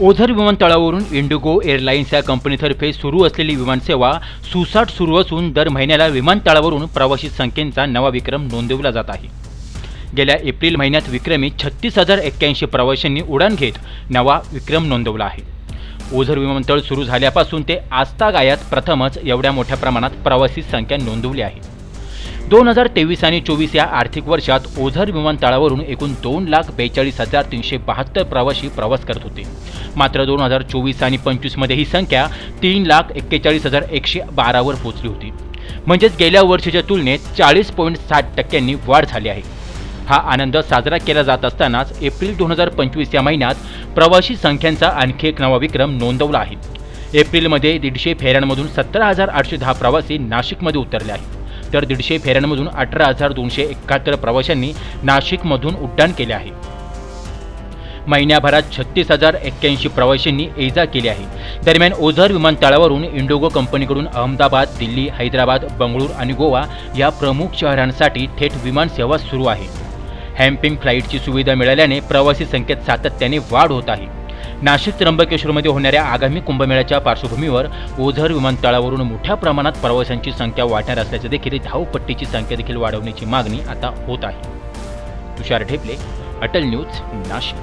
ओझर विमानतळावरून Indigo airlines या कंपनीतर्फे सुरू असलेली विमानसेवा सुसाट सुरू असून दर महिन्याला विमानतळावरून प्रवासी संख्येचा नवा विक्रम नोंदवला जात आहे. गेल्या एप्रिल महिन्यात विक्रमी छत्तीस हजार एक्क्याऐंशी प्रवाशांनी उडाण घेत नवा विक्रम नोंदवला आहे. ओझर विमानतळ सुरू झाल्यापासून ते आजतागायत प्रथमच एवढ्या मोठ्या प्रमाणात प्रवासी संख्या नोंदवली आहे. दोन हजार तेवीस आणि चोवीस या आर्थिक वर्षात ओझर विमानतळावरून एकूण दोन लाख बेचाळीस हजार तीनशे बहात्तर प्रवासी प्रवास करत होते. मात्र दोन हजार चोवीस आणि पंचवीसमध्ये ही संख्या तीन लाख एक्केचाळीस हजार एकशे बारावर पोहोचली होती. म्हणजेच गेल्या वर्षीच्या तुलनेत चाळीस पॉईंट साठ टक्क्यांनी वाढ झाली आहे. हा आनंद साजरा केला जात असतानाच एप्रिल दोन हजार पंचवीस या महिन्यात प्रवासी संख्यांचा आणखी एक नवा विक्रम नोंदवला आहे. एप्रिलमध्ये दीडशे फेऱ्यांमधून सतरा हजार आठशे दहा प्रवासी नाशिकमध्ये उतरले आहेत. तर दीडशे फेऱ्यांमधून अठरा हजार दोनशे एकाहत्तर प्रवाशांनी नाशिकमधून उड्डाण केले आहे. महिन्याभरात छत्तीस हजार एक्क्याऐंशी प्रवाशांनी ये जा केली आहे. दरम्यान ओझर विमानतळावरून इंडिगो कंपनीकडून अहमदाबाद दिल्ली हैदराबाद बंगळूर आणि गोवा या प्रमुख शहरांसाठी थेट विमानसेवा सुरू आहे. हॅम्पिंग फ्लाईटची सुविधा मिळाल्याने प्रवासी संख्येत सातत्याने वाढ होत आहे. नाशिक त्र्यंबकेश्वरमध्ये होणाऱ्या आगामी कुंभमेळ्याच्या पार्श्वभूमीवर ओझर विमानतळावरून मोठ्या प्रमाणात प्रवाशांची संख्या वाढणार असल्याचे देखील धावपट्टीची संख्या देखील वाढवण्याची मागणी आता होत आहे. तुषार ढेपले अटल न्यूज नाशिक.